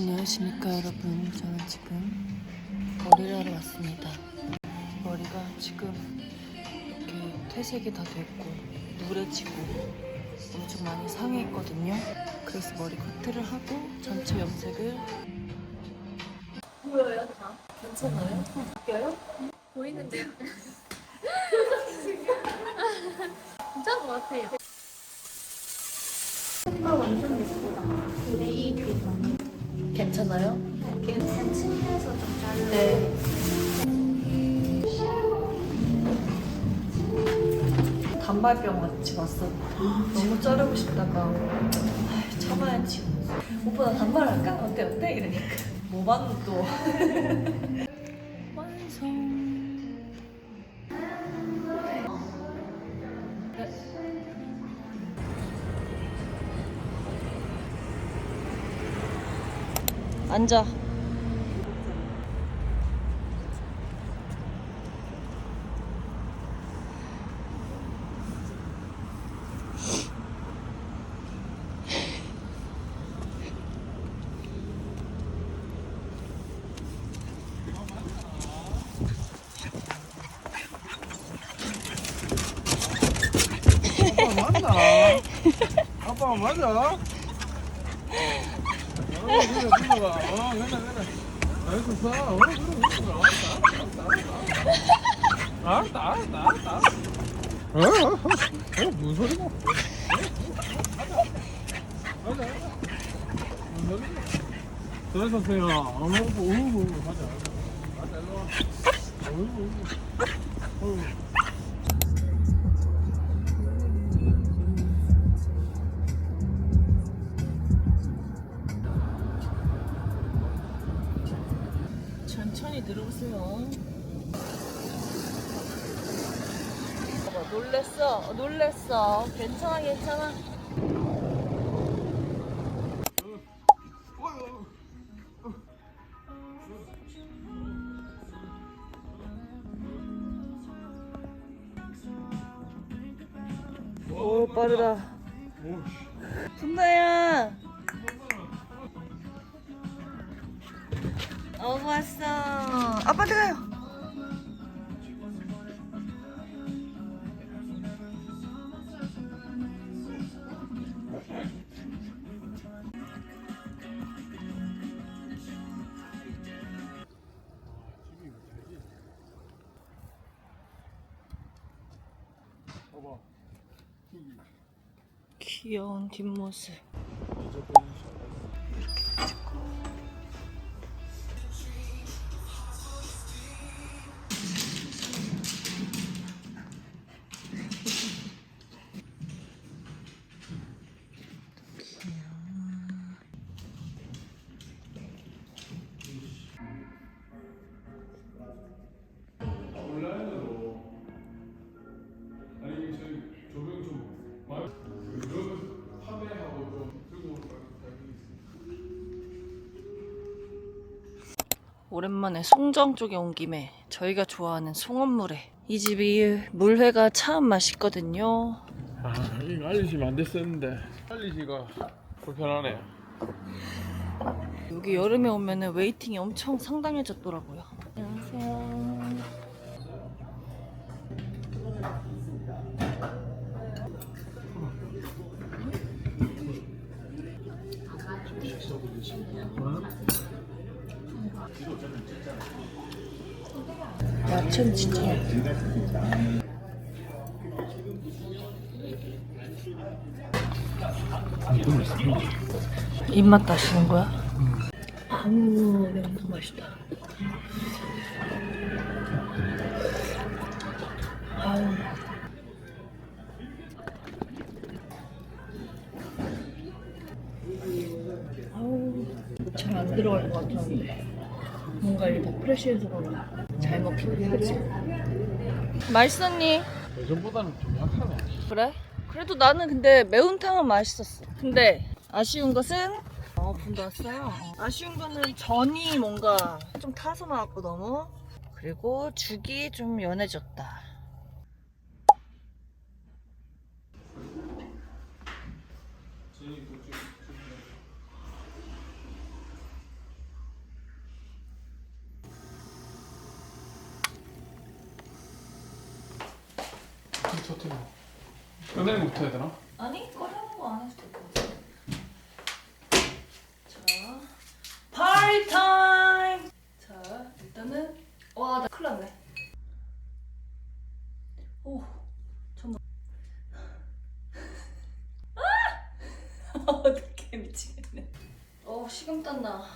안녕하십니까 여러분 저는 지금 머리를 하러 왔습니다 머리가 지금 이렇게 퇴색이 다 됐고 누래지고 엄청 많이 상해있거든요 그래서 머리 커트를 하고 전체 염색을 보여요 다? 괜찮아요? 웃겨요? 보이는데요? 괜찮은 것 같아요. 색깔 완전 예쁘다. 그레이 비건. 괜찮아요? 침대에서 좀 자르. 네 단발병 같이 왔어 너무 자르고 싶다가 아이, 참아야지 오빠 나 단발할까? 어때 어때? 이러니까 뭐만 또 완성 앉아 아빠 맞아. 맞아. 어, 그래, 그래, 봐. 어, 그래, 그래. 어. 알았다, 알았다, 알았다. 알았다. 어, 어, 어, 어, 무슨 소리고? 맞아, 맞아. 무슨 소리고? 그래서 세요. 어, 어, 어, 맞아, 맞아. 맞아, 일로 와. 어, 어, 어. 어. 어, 놀랬어. 괜찮아, 괜찮아. 오, 빠르다. 순다야. 어, 왔어. 아빠한테 가요. 귀여운 뒷모습. 오랜만에 송정 쪽에 온 김에 저희가 좋아하는 송원물회. 이 집이 물회가 참 맛있거든요. 아 이거 알리시면 안 됐었는데 알리시가 불편하네. 여기 여름에 오면은 웨이팅이 엄청 상당해졌더라고요. 안녕하세요. 야채는 진짜 입맛 다시는 거야? 아우 너무 맛있다. 아우. 아우 잘 안 들어갈 것 같았는데 뭔가 이게 다 프레쉬해서 그런가 잘 먹히네 그치? 맛있었니? 예전보다는 좀 약하네. 그래? 그래도 나는 근데 매운탕은 맛있었어. 근데 아쉬운 것은 어, 분도 왔어요. 아쉬운 거는 전이 뭔가 좀 타서 나왔고 너무 그리고 죽이 좀 연해졌다. 꺼내는 것부터 해야 되나? 아니 꺼내는 거 안 해도 될 것 같아. 자, 파티 타임. 자, 일단은 와, 나 큰일 났네. 오, 정말. 아! 어떡해 미치겠네. 어, 식은땀 나.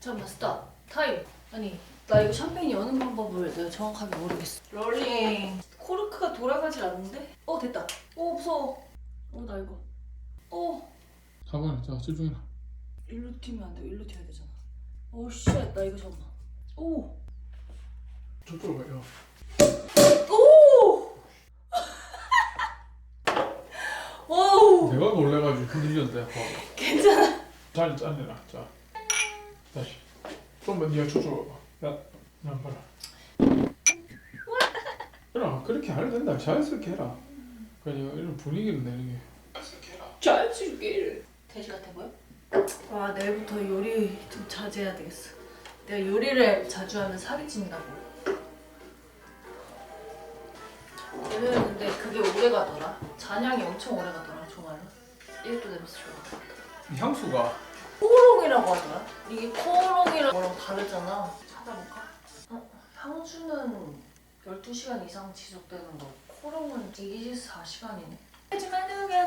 잠깐만, 스탑. 타임. 아니, 나 이거 샴페인 여는 방법을 내가 정확하게 모르겠어. 롤링. 코르크가 돌아가질 않는데? 어, 됐다. 오, 무서워. 어, 나 이거. 어, 가만히 자 집중해라 일로 튀면 안 돼. 일로 튀어야 되잖아. 오, 쉣. 나 이거 잠깐만. 오. 저쪽으로 가요 오! 와우! 내가 놀래가지고 흔들렸는데 봐. 괜찮아. 잘 짜내라 자 다시 좀만 네가 저쪽으로 야, 난 봐라 그래 그렇게 하면 된다 자연스럽게 해라 그냥 이런 분위기를 내는 게 자연스럽게. 돼지 같아 보여? 와, 내일부터 요리 좀 자제해야 되겠어. 내가 요리를 자주 하면 살이 찐다고. 얘는 근데 그게 오래 가더라. 잔향이 엄청 오래 가더라, 정말로. 이것도 냄새 좋아. 이 향수가 코오롱이라고 하더라. 이게 코오롱이랑 거랑 다르잖아. 찾아볼까? 어, 향수는 12시간 이상 지속되는 거. 코롱은 24시간이네. 하지만 누가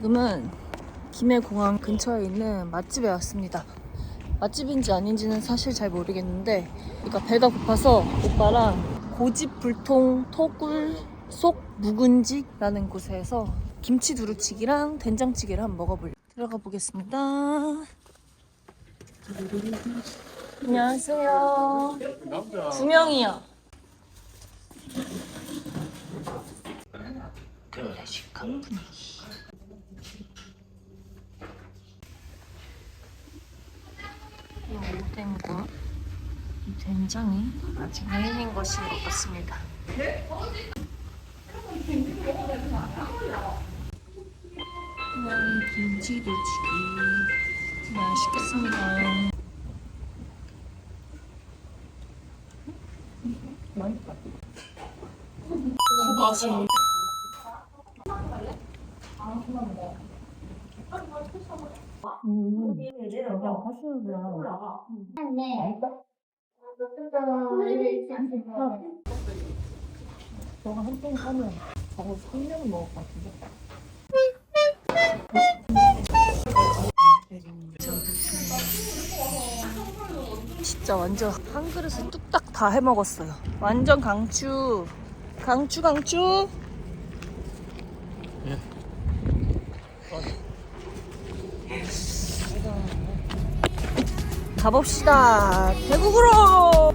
지금은 김해공항 근처에 있는 맛집에 왔습니다. 맛집인지 아닌지는 사실 잘 모르겠는데, 그러니까 배가 고파서 오빠랑 고집 불통 토굴 속 묵은지라는 곳에서 김치 두루치기랑 된장찌개를 한번 먹어보려고 들어가 보겠습니다. 안녕하세요. 두 명이요. 클래식한 분위기. 이 된장이 아직 메인인 것인 것 같습니다. 와, 김치 두치기 맛있겠습니다. 너가 한통 사면 저거 3년은 먹을 것 같은데? 진짜 완전 한 그릇에 뚝딱 다 해먹었어요. 완전 강추. 강추, 강추. 가봅시다. 대국으로!